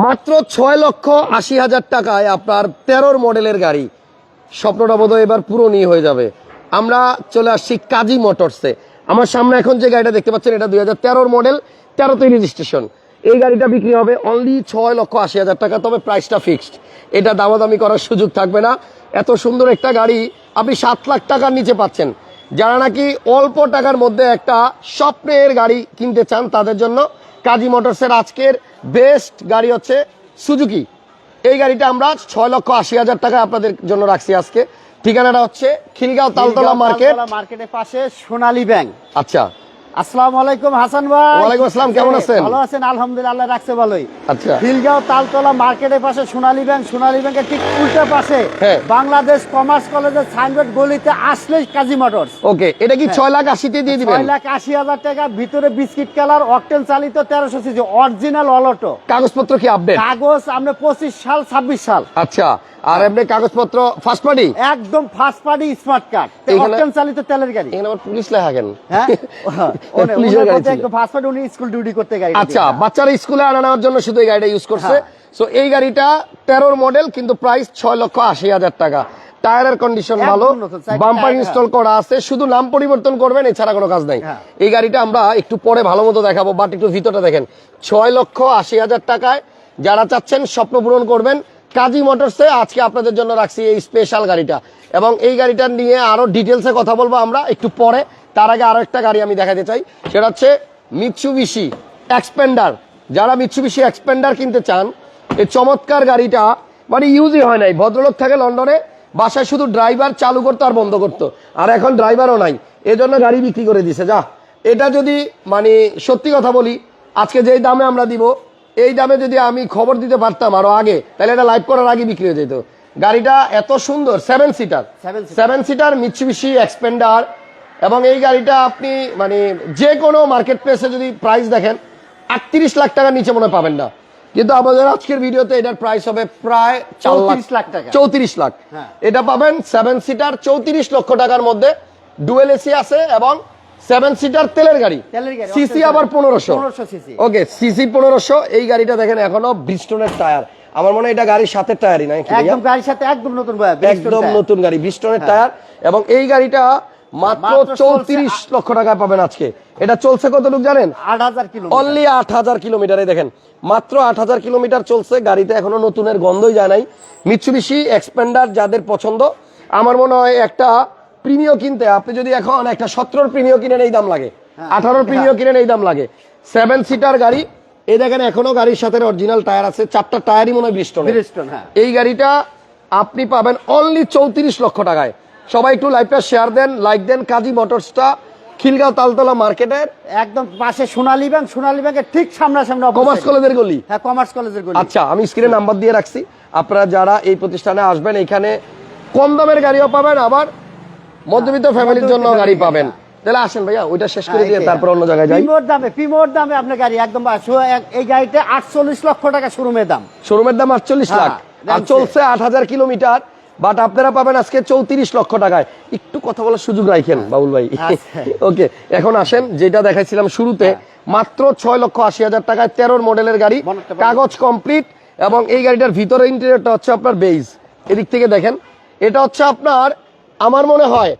মাত্র ছয় লক্ষ আশি হাজার টাকায় আপনার তেরোর মডেলের গাড়ি। স্বপ্নটা বোধহয় এবার পূরণই হয়ে যাবে। আমরা চলে আসছি কাজী মোটরসে। আমার সামনে এখন যে গাড়িটা দেখতে পাচ্ছেন, এটা দুই হাজার তেরোর মডেল তেরোতে রেজিস্ট্রেশন এই গাড়িটা বিক্রি হবে অনলি ছয় লক্ষ আশি হাজার টাকা, তবে প্রাইসটা ফিক্সড এটা দামাদামি করার সুযোগ থাকবে না। এত সুন্দর একটা গাড়ি, আপনি সাত লাখ টাকার নিচে পাচ্ছেন। যারা নাকি অল্প টাকার মধ্যে একটা স্বপ্নের গাড়ি কিনতে চান, তাদের জন্য কাজী মোটরসের আজকের বেস্ট গাড়ি হচ্ছে সুজুকি। এই গাড়িটা আমরা ছয় লক্ষ আশি হাজার টাকা আপনাদের জন্য রাখছি আজকে। ঠিকানাটা হচ্ছে খিলগাঁও তালতলা মার্কেট। মার্কেটের পাশে সোনালী ব্যাংক। আচ্ছা। আসসালামু আলাইকুম হাসান ভাই। ওয়ালাইকুম আসসালাম, কেমন আছেন? ভালো আছেন আলহামদুলিল্লাহ রাখছে ভালোই। আচ্ছা। খিলগাঁও তালতলা মার্কেটের পাশে সোনালী ব্যাংক সোনালী ব্যাংকের ঠিক উল্টা পাশে হ্যাঁ। বাংলাদেশ কমার্স কলেজের সাইনবোর্ড গলিতে আসলেই কাজী মোটরস। ওকে এটা কি ছয় লাখ আশিতে দিয়ে দিবেন? ছয় লাখ আশি হাজার টাকা ভিতরে বিস্কিট কালার অকটেন চালিত তেরোশো সিসি অরিজিনাল অলটো। কাগজপত্র কি আপডেট কাগজ আমরা পঁচিশ সাল ছাব্বিশ সাল। আচ্ছা আর এমনি কাগজপত্র ফার্স্ট পার্টি একদম first party smart card octane চালিত তেলের গাড়ি। এখানে আবার পুলিশ লেখা কেন? হ্যাঁ? পুলিশের গাড়ি ছিল। একদম উনি স্কুল ডিউটি করতে গাড়ি আচ্ছা বাচ্চারা স্কুলে আনা নেওয়ার জন্য শুধু এই গাড়িটা ইউজ করছে। হ্যাঁ। সো এই গাড়িটা তেরোর মডেল কিন্তু প্রাইস ছয় লক্ষ আশি হাজার টাকা। টায়ারের কন্ডিশন ভালো। বাম্পার ইনস্টল করা আছে। শুধু নাম পরিবর্তন করবেন এছাড়া কোনো কাজ নাই। হ্যাঁ। এই গাড়িটা আমরা একটু পরে ভালো মতো দেখাবো বাট একটু ভিতরটা দেখেন। ছয় লক্ষ আশি হাজার টাকায় যারা চাচ্ছেন স্বপ্ন পূরণ করবেন। কাজী মোটরসে আজকে আপনাদের জন্য রাখছি এই স্পেশাল গাড়িটা। এবং এই গাড়িটা নিয়ে আরও ডিটেলসে কথা বলব আমরা একটু পরে। তার আগে আরও একটা গাড়ি আমি দেখাতে চাই। সেটা হচ্ছে মিৎসুবিশি এক্সপেন্ডার যারা মিৎসুবিশি এক্সপেন্ডার কিনতে চান এই চমৎকার গাড়িটা মানে ইউজই হয় নাই। ভদ্রলোক থাকে লন্ডনে বাসায় শুধু ড্রাইভার চালু করতো আর বন্ধ করতো। আর এখন ড্রাইভারও নাই। এজন্য গাড়ি বিক্রি করে দিছে। যা এটা যদি মানে সত্যি কথা বলি আজকে যেই দামে আমরা দিব এই দামে যদি আমি খবর দিতে পারতাম আরও আগে তাহলে এটা লাইভ করার আগে বিক্রি হয়ে যেত। গাড়িটা এত সুন্দর seven seater seven seater Mitsubishi Xpander এবং এই গাড়িটা আপনি মানে যে কোনো মার্কেট প্লেসে যদি প্রাইস দেখেন আটত্রিশ লাখ টাকার নিচে মনে হয় পাবেন না। কিন্তু আমাদের আজকের ভিডিওতে এটার প্রাইস হবে প্রায় চৌত্রিশ লাখ টাকা। চৌত্রিশ লাখ। হ্যাঁ। এটা পাবেন সেভেন সিটার চৌত্রিশ লক্ষ টাকার মধ্যে ডুয়েল এসি আছে এবং সেভেন সিটার তেলের গাড়ি। সিসি আবার পনেরোশো। ওকে সিসি পনেরোশো। এই গাড়িটা দেখেন এখনও ব্রিস্টনের টায়ার আমার মনে হয় এটা গাড়ির সাথে টায়ারই নাই একদম গাড়ির সাথে একদম নতুন একদম নতুন গাড়ি ব্রিস্টনের টায়ার এবং এই গাড়িটা মাত্র। চৌত্রিশ লক্ষ টাকায় পাবেন আজকে। এটা চলছে কতটুকু জানেন? আট হাজার অনলি আট হাজার কিলোমিটারে দেখেন। মাত্র আট হাজার কিলোমিটার চলছে গাড়িতে এখনও নতুনের গন্ধই যায় নাই। মিৎসুবিশি এক্সপেন্ডার যাদের পছন্দ আমার মনে হয় একটা প্রিমিয় কিনতে। আপনি যদি এখন একটা সতেরোর প্রিমিয় কিনেন এই দাম লাগে। হ্যাঁ। আঠারোর প্রিমিয় কিনেন এই দাম লাগে। সেভেন সিটার গাড়ি এই দেখেন এখনও গাড়ির সাথে অরিজিনাল টায়ার আছে। চারটা টায়ারই মনে হয় ব্রিস্টন হ্যাঁ। এই গাড়িটা আপনি পাবেন অনলি চৌত্রিশ লক্ষ টাকায়। সবাই একটু লাইভটা শেয়ার দেন লাইক দেন কাজী মোটরসটা খিলগাঁও তালতলা মার্কেটের। একদম পাশে সোনালী ব্যাংক সোনালী ব্যাংকের ঠিক সামনাসামনি। কমার্স কলেজের গলি? হ্যাঁ কমার্স কলেজের গলি। আচ্ছা আমি স্ক্রিনে নাম্বার দিয়ে রাখছি। আপনারা যারা এই প্রতিষ্ঠানে আসবেন এখানে কম দামের গাড়িও পাবেন আবার মধ্যবিত্ত ফ্যামিলির জন্য গাড়ি পাবেন। হ্যাঁ। তাহলে আসেন ভাইয়া ওইটা শেষ করে হ্যাঁ, দিয়ে তারপর অন্য জায়গায় যাই। পিমোর দামে পিমোর দামে আপনার গাড়ি একদম এই গাড়িতে আটচল্লিশ লক্ষ টাকা শোরুমের দাম। শোরুমের দাম আটচল্লিশ হ্যাঁ, লাখ। আর চলছে আট হাজার কিলোমিটার বাট আপনারা পাবেন আজকে চৌত্রিশ লক্ষ টাকায়। একটু কথা বলার সুযোগ রাখেন বাবুল ভাই। আচ্ছা। ওকে এখন আসেন যেটা দেখাইছিলাম শুরুতে মাত্র ছয় লক্ষ আশি হাজার টাকায় তেরোর মডেলের গাড়ি কাগজ কমপ্লিট এবং এই গাড়িটার ভিতরে ইন্টেরিয়রটা হচ্ছে আপনার বেইজ এদিক থেকে দেখেন এটা হচ্ছে আপনার আমার মনে হয়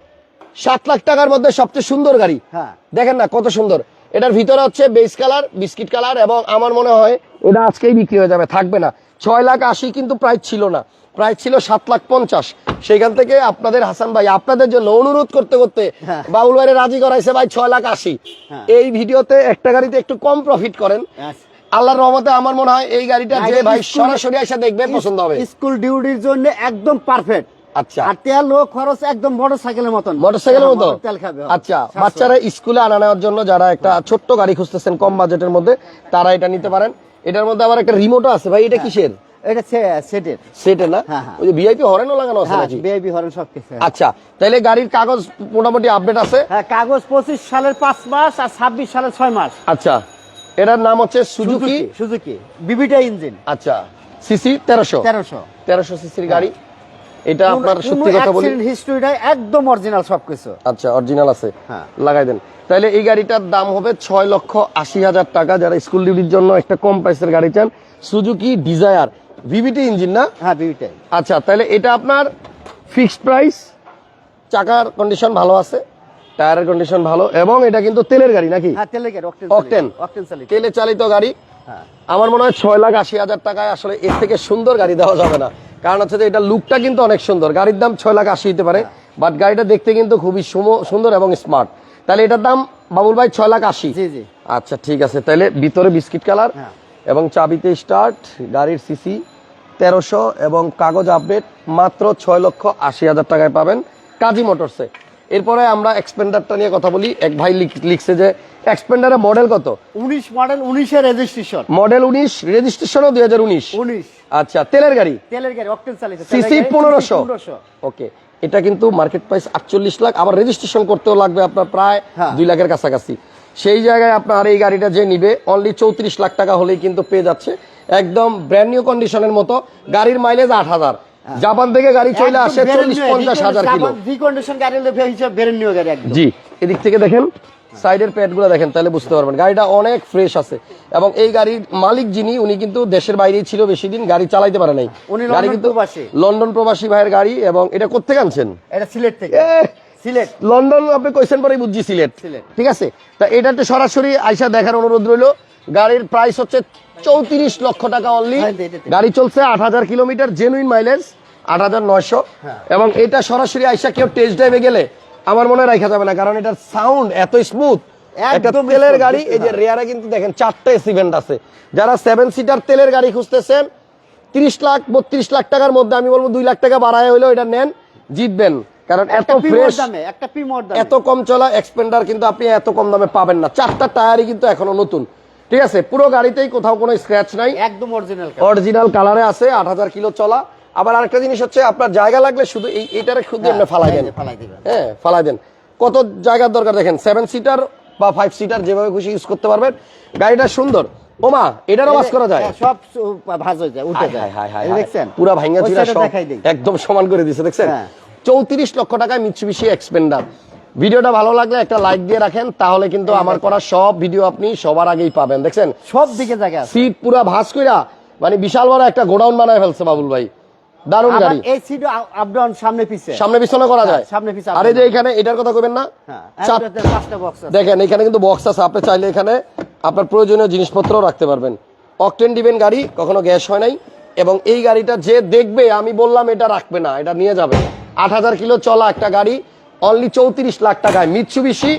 সাত লাখ টাকার মধ্যে সবচেয়ে সুন্দর গাড়ি। হ্যাঁ। দেখেন না কত সুন্দর। এটার ভিতরে হচ্ছে বেস কালার বিস্কিট কালার এবং আমার মনে হয় এটা আজকেই বিক্রি হয়ে যাবে থাকবে না। ছয় লাখ আশি কিন্তু প্রায় ছিল না। প্রাইস ছিল সাত লাখ পঞ্চাশ। সেখান থেকে আপনাদের হাসান ভাই আপনাদের জন্য অনুরোধ করতে করতে হ্যাঁ। বাবুল ভাইরে রাজি করাইছে ভাই ছয় লাখ আশি। হ্যাঁ। এই ভিডিওতে একটা গাড়িতে একটু কম প্রফিট করেন। আল্লাহর রহমতে আমার মনে হয় এই গাড়িটা যে ভাই সরাসরি এসে দেখবে পছন্দ হবে। স্কুল ডিউটির জন্য একদম পারফেক্ট আচ্ছা। আর তেল ও খরচ একদম মোটর সাইকেলের মতন মোটরসাইকেলের মতো? হ্যাঁ, তেল খাবে আচ্ছা বাচ্চারা স্কুলে আনা নেওয়ার জন্য যারা একটা ছোট্ট গাড়ি খুঁজতেছেন কম বাজেটের মধ্যে তারা এটা নিতে পারেন। এটার মধ্যে আবার একটা রিমোটও আছে। ভাই এটা কিসের? এটা সেটের। সেটে না? হ্যাঁ, হ্যাঁ। ওই যে ভিআইপি হরেনও লাগানো আছে হ্যাঁ নাকি? বিআইবি হরেন সব কিছু আচ্ছা গাড়ির কাগজ মোটামুটি আপডেট আছে? হ্যাঁ কাগজ পঁচিশ সালের পাঁচ মাস আর সালের মাস। আচ্ছা এটার নাম হচ্ছে সুজুকি সুজুকি বিবিটা ইঞ্জিন আচ্ছা সিসি সিসির গাড়ি? এটা আপনার সত্যি কথা বলি? হিস্ট্রিটা একদম অরিজিনাল সবকিছু। আচ্ছা অরিজিনাল আছে। হ্যাঁ। লাগাই দেন। তাহলে এই গাড়িটার দাম হবে ছয় লক্ষ আশি হাজার টাকা। যারা স্কুল ডিউটির জন্য একটা কম প্রাইসের গাড়ি চান সুজুকি ডিজায়ার ভিভিটি ইঞ্জিন না? হ্যাঁ বিউটাই আচ্ছা তাহলে এটা আপনার ফিক্সড প্রাইস চাকার কন্ডিশন ভালো আছে টায়ারের কন্ডিশন ভালো এবং এটা কিন্তু তেলের গাড়ি নাকি? হ্যাঁ তেলের গাড়ি অকটেন অকটেন চালিত। তেলে চালিত গাড়ি। হ্যাঁ। আমার মনে হয় ছয় লাখ আশি হাজার টাকায় আসলে এর থেকে সুন্দর গাড়ি দেওয়া যাবে না। কারণ হচ্ছে যে এটা লুকটা কিন্তু অনেক সুন্দর। গাড়ির দাম ছয় লাখ আশি হতে পারে বাট গাড়িটা দেখতে কিন্তু খুবই সুন্দর এবং স্মার্ট তাহলে এটার দাম বাবুল ভাই ছয় লাখ আশি। জি জি। আচ্ছা ঠিক আছে। তাহলে ভিতরে বিস্কিট কালার হ্যাঁ। এবং চাবিতে স্টার্ট গাড়ির সিসি তেরোশো এবং কাগজ আপডেট মাত্র ছয় লক্ষ আশি হাজার টাকায় পাবেন কাজী মোটরসে এরপরে আমরা এক্সপেন্ডারটা নিয়ে কথা বলি। এক ভাই লিখ- লিখছে যে এক্সপেন্ডারের মডেল কত? উনিশ মডেল উনিশের রেজিস্ট্রেশন মডেল উনিশ রেজিস্ট্রেশনও দুই হাজার উনিশ। উনিশ। আচ্ছা তেলের গাড়ি? তেলের গাড়ি সিসি পনেরোশো। ওকে এটা কিন্তু মার্কেট প্রাইস আটচল্লিশ লাখ। আবার রেজিস্ট্রেশন করতেও লাগবে আপনার প্রায় হ্যাঁ। দুই লাখের কাছাকাছি। সেই জায়গায় আপনার এই গাড়িটা যে নিবে অনলি চৌত্রিশ লাখ টাকা হলেই কিন্তু পেয়ে যাচ্ছে। একদম ব্র্যান্ড নিউ কন্ডিশনের মতো। গাড়ির মাইলেজ আট হাজার। হ্যাঁ। জাপান থেকে গাড়ি চলে আসে চল্লিশ পঞ্চাশ হাজার কিলো। রিকন্ডিশন গাড়ি লেভে হিসাবে নিউ গাড়ি জি এদিক থেকে দেখেন সাইডের প্যাডগুলো দেখেন তাহলে বুঝতে পারবেন। গাড়িটা অনেক ফ্রেশ আছে। এবং এই গাড়ির মালিক যিনি উনি কিন্তু দেশের বাইরেই ছিল বেশি দিন গাড়ি চালাইতে পারে নাই। গাড়ি লন্ডন কিন্তু প্রবাসী। লন্ডন প্রবাসী ভাইয়ের গাড়ি এবং এটা কোথেকে আনছেন? এটা সিলেট থেকে। সিলেট। লন্ডন আপনি কইছেন পরেই বুঝছি সিলেট। সিলেট। ঠিক আছে? তা এটাতে সরাসরি আইসা দেখার অনুরোধ রইল। গাড়ির প্রাইস হচ্ছে চৌত্রিশ লক্ষ টাকা অনলি হ্যাঁ। গাড়ি চলছে আট হাজার কিলোমিটার জেনুইন মাইলেজ আট হাজার নয়শো। হ্যাঁ। এবং এটা সরাসরি আইসা কেউ টেস্ট ড্রাইভে গেলে আমার মনে রাখা যাবে না কারণ এটার সাউন্ড এত স্মুথ একটা তেলের গাড়ি এই যে। রেয়ারে কিন্তু দেখেন চারটা এসিভেন্ট আছে। যারা সেভেন সিটার তেলের গাড়ি খুঁজতেছেন তিরিশ লাখ বত্রিশ লাখ টাকার মধ্যে আমি বলব দুই লাখ টাকা বাড়ায় হইলেও এটা নেন জিতবেন। কারণ এত ফ্রেশ এত কম চলা এক্সপেন্ডার কিন্তু আপনি এত কম দামে পাবেন না। চারটা টায়ারই কিন্তু এখনও নতুন। ঠিক আছে পুরো গাড়িতেই কোথাও কোনো স্ক্র্যাচ নাই। একদম অরিজিনাল অরিজিনাল কালারে আছে আট হাজার কিলো চলা। আবার আরেকটা জিনিস হচ্ছে আপনার জায়গা লাগলে শুধু এই এটারে শুধু ফালাই দেন। ফালাই দিবেন। হ্যাঁ ফালাই দেন। কত জায়গার দরকার দেখেন সেভেন সিটার বা ফাইভ সিটার যেভাবে খুশি ইউজ করতে পারবেন। গাড়িটা সুন্দর। ওমা এটারও বাস করা যায়? হ্যাঁ, সব ভাঁজ হয়ে যায় উঠে যায়। হায় হায় হায় এই হায়। দেখছেন? পুরা ওই চুরা সব একদম সমান করে দিছে দেখছেন? হ্যাঁ। চৌত্রিশ লক্ষ টাকায় মিৎসুবিশি এক্সপেন্ডার ভিডিওটা ভালো লাগলে একটা লাইক দিয়ে রাখেন তাহলে কিন্তু আমার করা সব ভিডিও আপনি সবার আগেই পাবেন দেখছেন? সব দিকে জায়গা সিট পুরা ভাস কইরা মানে বিশাল বড় একটা গোডাউন বানায় ফেলছে বাবুল ভাই। দারুণ গাড়ি। এই সিট আপ ডাউন সামনে পিছে। সামনে পিছনে করা যায়। সামনে পিছে আরে যে এখানে এটার কথা কইবেন না? হ্যাঁ পাঁচটা বক্স আছে। দেখেন এখানে কিন্তু বক্স আছে। আপনি চাইলে এখানে আপনার প্রয়োজনীয় জিনিসপত্র রাখতে পারবেন। অকটেন দিবেন গাড়ি কখনো গ্যাস হয় নাই। এবং এই গাড়িটা যে দেখবে আমি বললাম এটা রাখবে না এটা নিয়ে যাবে। আট হাজার কিলো চলা একটা গাড়ি অনলি চৌত্রিশ লাখ টাকায় মিৎসুবিশি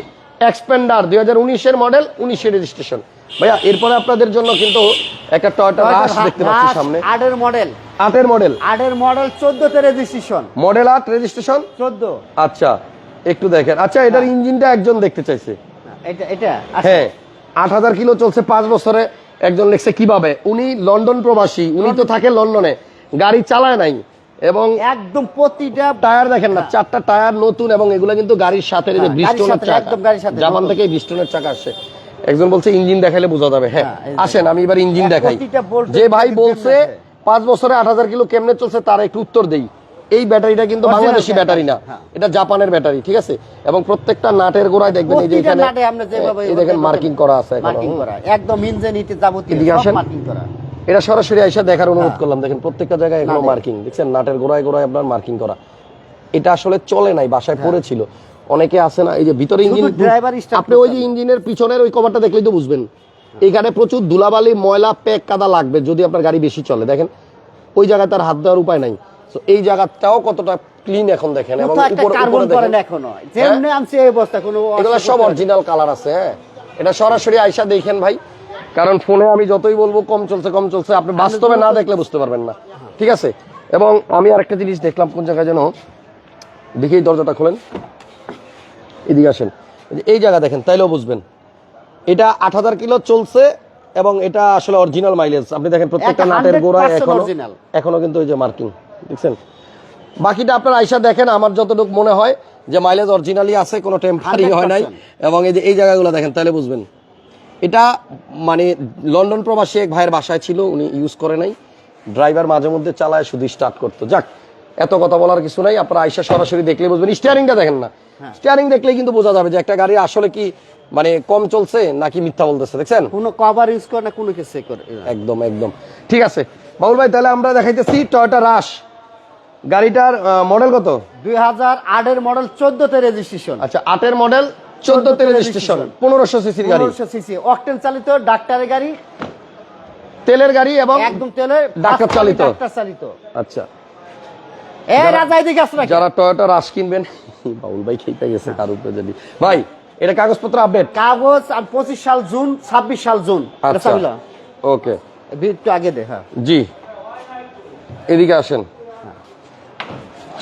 এক্সপেন্ডার দুই হাজার উনিশের মডেল উনিশের রেজিস্ট্রেশন ভাইয়া এরপরে আপনাদের জন্য কিন্তু একটা টয়টা রাশ দেখতে পাচ্ছি সামনে। আটের মডেল আটের মডেল আটের মডেল চোদ্দতে রেজিস্ট্রেশন মডেল আট রেজিস্ট্রেশন চোদ্দ। আচ্ছা একটু দেখেন। আচ্ছা এটার ইঞ্জিনটা একজন দেখতে চাইছে। এটা এটা আচ্ছা, হ্যাঁ আট হাজার কিলো চলছে পাঁচ বছরে। একজন লিখছে কীভাবে? উনি লন্ডন প্রবাসী উনি তো থাকে লন্ডনে। গাড়ি চালায় নাই। এবং একদম প্রতিটা টায়ার দেখেন না চারটা টায়ার নতুন এবং এগুলো কিন্তু গাড়ির সাথে যে হ্যাঁ, বিস্টনের চাকা। জাপান থেকে বিস্টনের চাকা আসছে। একজন বলছে ইঞ্জিন দেখাইলে বোঝা যাবে। হ্যাঁ হ্যাঁ। আসেন আমি এবার ইঞ্জিন দেখাই। যে ভাই বলছে পাঁচ বছরে আট হাজার কিলো কেমনে চলছে তার একটু উত্তর দেই। এই ব্যাটারিটা কিন্তু বাংলাদেশি ব্যাটারি না। হ্যাঁ। এটা জাপানের ব্যাটারি ঠিক আছে? এবং প্রত্যেকটা নাটের গোড়ায় দেখবেন এই যে এখানে নাটে আমরা যেভাবে এই দেখেন মার্কিং করা আছে মার্কিং করা একদম ইঞ্জিন ইতে যাবতীয় সব মার্কিং করা। এটা সরাসরি আইসা দেখার অনুরোধ হ্যাঁ। করলাম। দেখেন প্রত্যেকটা জায়গায় এগুলো মার্কিং দেখছেন নাটের গোড়ায় গোড়ায় আপনার মার্কিং করা। এটা আসলে চলে নাই বাসায় পড়েছিল। অনেকে আছে না এই যে ভিতরে ইঞ্জিন হ্যাঁ। আপনি ওই যে ইঞ্জিনের পিছনের ওই কভারটা দেখলেই তো বুঝবেন। এখানে প্রচুর ধুলাবালি ময়লা প্যাক কাদা লাগবে যদি আপনার গাড়ি বেশি চলে। দেখেন ওই জায়গায় তার হাত দেওয়ার উপায় নাই। তো এই জায়গাটাও কতটা ক্লিন এখন দেখেন এবং উপরে কার্বন উপরে দেখেন। এখনও। যেমনি আনছে এই অবস্থা কোনো এগুলো সব অরিজিনাল কালার আছে হ্যাঁ। এটা সরাসরি আইসা দেখেন ভাই। কারণ ফোনে আমি যতই বলব কম চলছে কম চলছে আপনি বাস্তবে না দেখলে বুঝতে পারবেন না। ঠিক আছে? এবং আমি আরেকটা জিনিস দেখলাম কোন জায়গায় যেন? দেখি দরজাটা খোলেন। এদিকে আসেন। এই জায়গা দেখেন তাইলেও বুঝবেন। এটা আট হাজার কিলো চলছে এবং এটা আসলে অরিজিনাল মাইলেজ আপনি দেখেন প্রত্যেকটা নাটের গোড়ায় 100% এখনও এখনও কিন্তু ওই যে মার্কিং দেখছেন? বাকিটা আপনার আইসা দেখেন আমার যতটুকু মনে হয় যে মাইলেজ অরিজিনালি আছে কোনো টেম্পারি হয় নাই। 100% এবং এই যে এই জায়গাগুলো দেখেন তাহলে বুঝবেন। এটা মানে লন্ডন প্রবাসী এক ভাইয়ের বাসায় ছিল উনি ইউজ করে নাই। ড্রাইভার মাঝে মধ্যে চালায় শুধু স্টার্ট করতো। যাক এত কথা বলার কিছু নাই। আপনারা আইসা সরাসরি দেখলে বুঝবেন। স্টিয়ারিংটা দেখেন না। স্টিয়ারিং দেখলেই কিন্তু বোঝা যাবে যে একটা গাড়ি আসলে কি মানে কম চলছে নাকি মিথ্যা বলতেছে দেখছেন? কোনো কভার ইউজ করে না কোনো কিছু করে একদম একদম। ঠিক আছে। বাবুল ভাই তাহলে আমরা দেখাইতেছি টয়টা রাশ গাড়িটার মডেল কত? দুই হাজার আটের মডেল চোদ্দতে রেজিস্ট্রেশন আচ্ছা আটের মডেল চোদ্দতে রেজিস্ট্রেশন পনেরোশো সিসির গাড়ি। সিসি। অকটেন চালিত ডাক্তারের গাড়ি। তেলের গাড়ি এবং একদম তেলের ডাক্তার চালিত। ডাক্তার চালিত। আচ্ছা। এ রাজা এদিকে আসো যারা টয়োটা রাশ কিনবেন বাউল ভাই খেতে গেছে কার উপরে যদি। ভাই এটা কাগজপত্র আপডেট কাগজ আর পঁচিশ সাল জুন ছাব্বিশ সাল জুন। আচ্ছা। ওকে। একটু আগে দে হ্যাঁ। জি। এদিকে আসেন।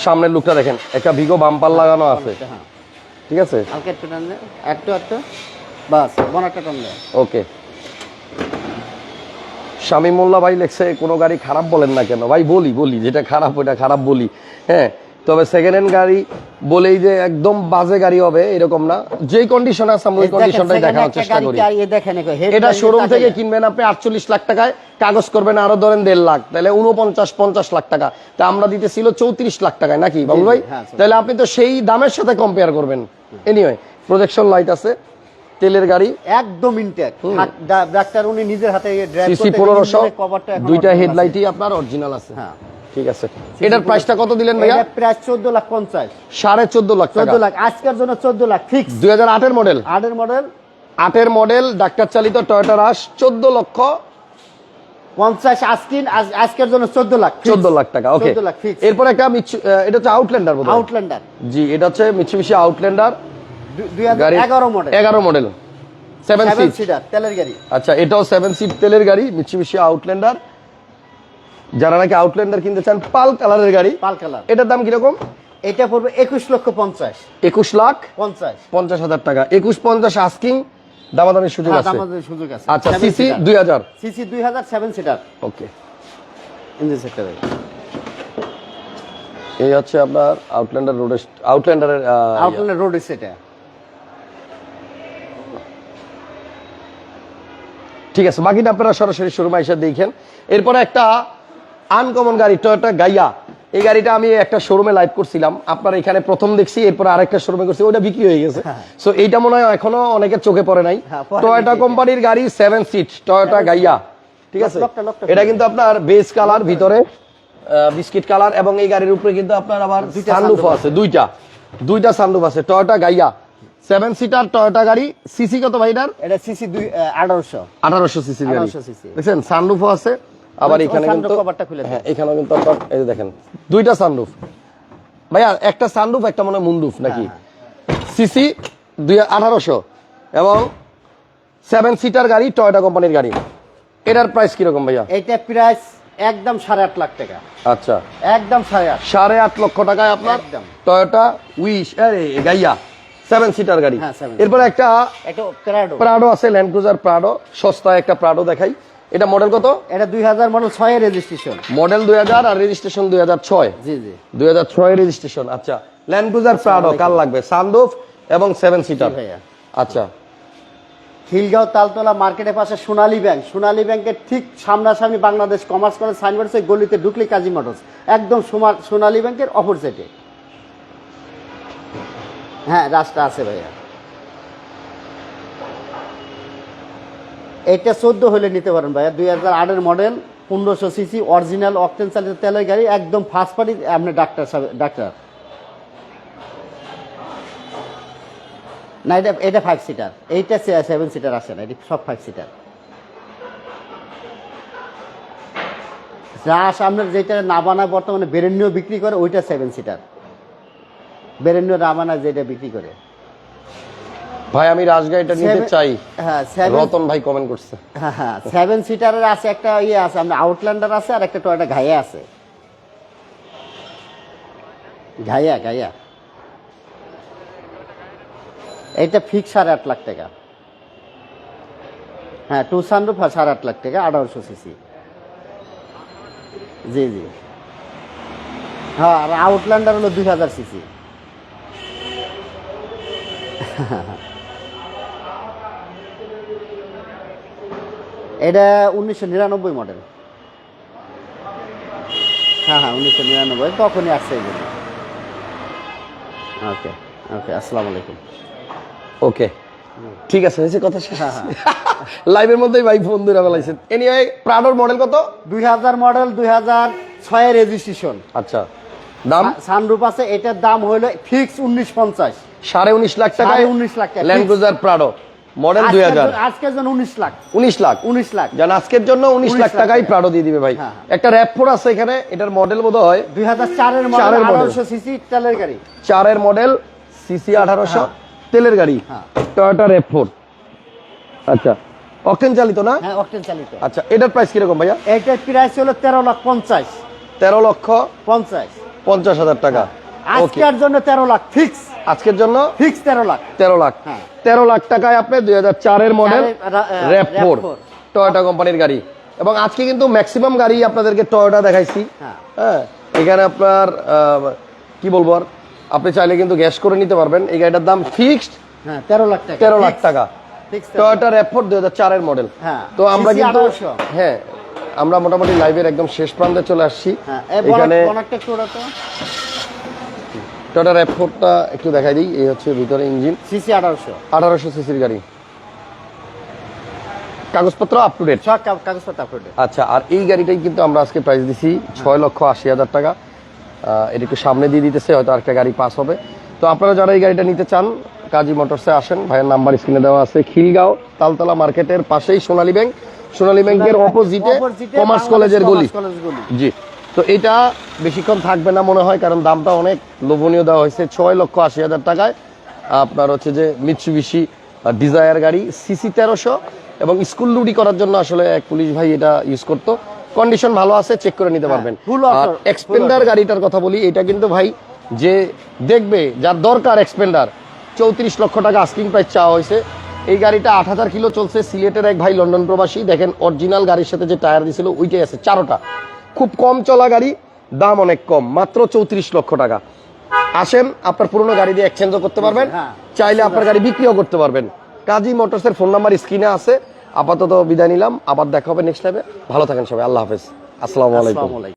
সামনের লুকটা দেখেন। একটা ভিগো বাম্পার লাগানো আছে। হ্যাঁ। ঠিক আছে? হালকা একটু টান দে। একটু একটু। বাস বনাটা টান দে। ওকে। স্বামী মোল্লা ভাই লেখছে কোনো গাড়ি খারাপ বলেন না কেন? ভাই বলি বলি যেটা খারাপ ওটা খারাপ বলি হ্যাঁ? তবে সেকেন্ড হ্যান্ড গাড়ি বলেই যে একদম বাজে গাড়ি হবে এরকম না। যে কন্ডিশন আছে আমরা ওই কন্ডিশনটাই দেখানোর চেষ্টা করি। এটা শোরুম থেকে কিনবেন আপনি আটচল্লিশ লাখ টাকায় কাগজ করবেন আরও ধরেন দেড় লাখ তাহলে উনপঞ্চাশ পঞ্চাশ লাখ টাকা। তা আমরা দিতেছিল চৌত্রিশ লাখ টাকায় নাকি বাবুল ভাই? হ্যাঁ, তাহলে আপনি তো সেই দামের সাথে কম্পেয়ার করবেন। এনিওয়ে প্রজেকশন লাইট আছে তেলের গাড়ি। একদম ইনটেক ডাক্তার উনি নিজের হাতে ড্রাইভ সিসি পনেরোশো কভারটা দুইটা হেডলাইটই আপনার অরিজিনাল আছে। হ্যাঁ। ঠিক আছে। এটার প্রাইসটা কত দিলেন ভাইয়া? এটা প্রায় চোদ্দ লাখ পঞ্চাশ। সাড়ে চোদ্দ লাখ টাকা। চোদ্দ লাখ। আজকের জন্য চোদ্দ লাখ। ফিক্স দুই হাজার আটের মডেল আটের মডেল আটের মডেল ডাক্তার চালিত টয়োটা রাস চোদ্দ লক্ষ পঞ্চাশ আজকিন আজ- আজকের জন্য চোদ্দ লাখ চোদ্দ লাখ টাকা ওকে এরপর একটা এটা হচ্ছে আউটল্যান্ডার আউটল্যান্ডার জি এটা হচ্ছে আউটল্যান্ডার এগারো মডেল এগারো model seven seven seat seater তেলের গাড়ি। আচ্ছা এটাও সেভেন সিট তেলের গাড়ি মিৎসুবিশি আউটল্যান্ডার যারা নাকি আউটল্যান্ডার কিনতে চান পাল কালারের গাড়ি। Pearl colour. এটার দাম কীরকম? এটা পড়বে একুশ লক্ষ পঞ্চাশ। একুশ লাখ? পঞ্চাশ। পঞ্চাশ হাজার টাকা। একুশ পঞ্চাশ আস্কিং দামাদামির সুযোগ হ্যাঁ, আছে। আমাদের সুযোগ আছে। আচ্ছা সিসি দুই হাজার। সিসি দুই হাজার সেভেন সিটার ওকে ইঞ্জিন সেক্টরে এই হচ্ছে আপনার আউটল্যান্ডার রোডের আউটল্যান্ডারের আউটল্যান্ডার রোড সেটা ঠিক আছে বাকিটা আপনারা সরাসরি শোরুমে এসে দেখেন। এরপরে একটা আনকমন গাড়ি টয়োটা গাইয়া এই গাড়িটা আমি একটা শোরুমে লাইভ করছিলাম। আপনার এখানে প্রথম দেখছি এরপর আরেকটা শোরুমে করছি ওটা বিক্রি হয়ে গেছে। সো এইটা মনে হয় এখনও অনেকের চোখে পড়ে নাই। হ্যাঁ, টয়োটা কোম্পানির গাড়ি সেভেন সিট টয়োটা গাইয়া ঠিক আছে? এটা কিন্তু আপনার বেস কালার ভিতরে বিস্কিট কালার এবং এই গাড়ির উপরে কিন্তু আপনার আবার দুইটা সানরুফ আছে দুইটা। দুইটা সানরুফ আছে Toyota Gaia seven seater Toyota গাড়ি। সিসি কত ভাইটার এটা সিসি দুই আঠারোশো। আঠারোশো সিসির গাড়ি। 1800 দেখছেন? সানরুফও আছে। আবার এখানে কিন্তু হ্যাঁ এখানেও কিন্তু আপনার এই যে দেখেন দুইটা সানরুফ ভাইয়া একটা সানরুফ একটা মনে হয় মুনরুফ নাকি? সিসি দুই আঠারোশো এবং সেভেন সিটার গাড়ি টয়োটা কোম্পানির গাড়ি। এটার প্রাইস কীরকম ভাইয়া? এইটা প্রাইস একদম সাড়ে আট লাখ টাকা। আচ্ছা। একদম সাড়ে আট। সাড়ে আট লক্ষ টাকায় আপনার একদম। টয়োটা উইশ আরে গাইয়া সেভেন সিটার গাড়ি। হ্যাঁ, এরপরে একটা এটা প্রাডো প্রাডো আছে ল্যান্ড ক্রুজার প্রাডো সস্তায় একটা প্রাডো দেখাই। এটা মডেল কত? এটা দুই হাজার মডেল ছয় রেজিস্ট্রেশন মডেল দুই হাজার আর রেজিস্ট্রেশন দুই হাজার ছয়। জি জি। দুই হাজার ছয় রেজিস্ট্রেশন আচ্ছা। ল্যান্ড ক্রুজার প্রাডো কার লাগবে? সানরুফ এবং সেভেন সিটার। আচ্ছা। খিলগাঁও তালতলা মার্কেটের পাশে সোনালী ব্যাংক। সোনালী ব্যাংকের ঠিক সামনাসামনি বাংলাদেশ কমার্স কলেজ সাইনবোর্ড সেই গলিতে ঢুকলে কাজী মোটরস। একদম সোনালী ব্যাংকের অপোজিটে। হ্যাঁ রাস্তা আছে ভাইয়া। এটা চোদ্দ হলে নিতে পারেন ভাইয়া। দুই হাজার আটের মডেল পনেরোশো সিসি অরিজিনাল অকটেন চালিত তেলের গাড়ি, একদম ফার্স্ট পার্টি আপনি ডাক্তার ডাক্তার না, এটা এটা ফাইভ সিটার এইটা সেভেন সিটার আসে না, এটা সব ফাইভ সিটার যা সামনের যেটা না বানায় বর্তমানে বেরেন্য বিক্রি করে, ওইটা সেভেন সিটার বেরেন্য না বানায় যেটা বিক্রি করে। ভাই আমি রাজগাড়িটা নিতে চাই। হ্যাঁ রতন ভাই কমেন্ট করছে। হ্যাঁ হ্যাঁ সেভেন সিটারের আছে একটা ইয়ে আছে আপনার আউটল্যান্ডার আছে আর একটা টয়টা ঘাইয়া আছে। ঘাইয়া ঘাইয়া এইটা ফিক্স সাড়ে আট লাখ টাকা। হ্যাঁ টু সানরুফ সাড়ে আট লাখ টাকা আঠারোশো সিসি জি জি। হ্যাঁ আর আউটল্যান্ডার হলো দুই হাজার সিসি এটা উনিশশো নিরানব্বই মডেল হ্যাঁ হ্যাঁ উনিশশো নিরানব্বই তখনই আসছে এগুলো ওকে ওকে আসসালামু আলাইকুম। ওকে ঠিক আছে হয়েছে কথা শেষ। হ্যাঁ, লাইভের মধ্যেই ভাই ফোন ধরে ফেলাইছেন এনিওয়ে প্রাডোর মডেল কত? দুই হাজার মডেল দুই হাজার ছয়ের রেজিস্ট্রেশন আচ্ছা দাম? সানরুপ আছে এটার দাম হলো ফিক্স উনিশ পঞ্চাশ। সাড়ে উনিশ লাখ টাকা উনিশ লাখ টাকা। ল্যান্ড ক্রুজার প্রাডো মডেল দুই হাজার। আজকের জন্য উনিশ লাখ। উনিশ লাখ। উনিশ লাখ। জান আজকের জন্য উনিশ লাখ টাকাই টাকা। প্রাডো দিয়ে দিবে ভাই। হ্যাঁ। একটা র্যাপ ফোর আছে এখানে এটার মডেল বোধ হয় দুই হাজার চারের চারের মডেল। সিসি তেলের গাড়ি। চারের মডেল সিসি আঠারোশো তেলের গাড়ি। হ্যাঁ। Toyota RAV four. আচ্ছা অকটেন চালিত না? হ্যাঁ অকটেন চালিত। আচ্ছা এটার প্রাইস কীরকম ভাইয়া? এইটার প্রাইস হলো তেরো লাখ পঞ্চাশ। তেরো লক্ষ পঞ্চাশ। পঞ্চাশ হাজার টাকা। আজকের জন্য তেরো লাখ ফিক্স। আজকের জন্য ফিক্স তেরো লাখ। তেরো লাখ। হ্যাঁ। তেরো লাখ টাকায় আপনি দুই হাজার চারের model rap four RAV4 Toyota কোম্পানির গাড়ি। এবং আজকে কিন্তু ম্যাক্সিমাম গাড়ি আপনাদেরকে টয়োটা দেখাইছি। হ্যাঁ। হ্যাঁ এখানে আপনার কি বলব আর? আপনি চাইলে কিন্তু গ্যাস করে নিতে পারবেন। এই গাড়িটার দাম ফিক্সড হ্যাঁ তেরো লাখ টাকা। তেরো লাখ টাকা। টয়োটা র্যাপ ফোর দুই হাজার চারের মডেল হ্যাঁ। তো আমরা কিন্তু হ্যাঁ আমরা মোটামুটি লাইভের একদম শেষ প্রান্তে চলে আসছি। এখানে বনাকটা একটু ওটা তো টয়োটা র্যাপ ফোরটা একটু দেখাই দিই এই হচ্ছে ভিতরে ইঞ্জিন। সিসি আঠারোশো। আঠারোশো সিসির গাড়ি। কাগজপত্র আপ টু ডেট সব কাগ- কাগজপত্র আপলোড আচ্ছা আর এই গাড়িটাই কিন্তু আমরা আজকে প্রাইস দিছি ছয় লক্ষ আশি হাজার টাকা। এটা একটু সামনে দিয়ে দিতেছে হয়তো আরেকটা গাড়ি পাস হবে। তো আপনারা যারা এই গাড়িটা নিতে চান কাজী মোটরসে আসেন। ভাইয়ের নাম্বার স্ক্রিনে দেওয়া আছে খিলগাঁও তালতলা মার্কেটের পাশেই সোনালী ব্যাংক সোনালী ব্যাংকের অপোজিটে কমার্স কলেজের গলি। জি। তো এটা বেশিক্ষণ থাকবে না মনে হয় কারণ দামটা অনেক লোভনীয় দেওয়া হয়েছে। ছয় লক্ষ আশি হাজার টাকায় আপনার হচ্ছে যে মিৎসুবিশি ডিজায়ার গাড়ি সিসি তেরোশো এবং স্কুল লুডি করার জন্য আসলে এক পুলিশ ভাই এটা ইউজ করতো। কন্ডিশন ভালো আছে চেক করে নিতে পারবেন। আর এক্সপেন্ডার গাড়িটার কথা বলি এটা কিন্তু ভাই যে দেখবে যার দরকার এক্সপেন্ডার চৌত্রিশ লক্ষ টাকা আস্কিং প্রাইস চাওয়া হয়েছে। এই গাড়িটা আট হাজার কিলো চলছে সিলেটের এক ভাই লন্ডন প্রবাসী। দেখেন অরিজিনাল গাড়ির সাথে যে টায়ার দিছিল ওইটাই আছে চারোটা। খুব কম চলা গাড়ি দাম অনেক কম মাত্র চৌত্রিশ লক্ষ টাকা। আসেন আপনার পুরনো গাড়ি দিয়ে এক্সচেঞ্জও করতে পারবেন হ্যাঁ। চাইলে আপনার গাড়ি বিক্রিও করতে পারবেন। কাজী মোটরসের ফোন নাম্বার স্ক্রিনে আছে। আপাতত বিদায় নিলাম আবার দেখা হবে নেক্সট টাইমে ভালো থাকেন সবাই আল্লাহ হাফেজ। আসসালামু আলাইকুম। আসসালামু আলাইকুম।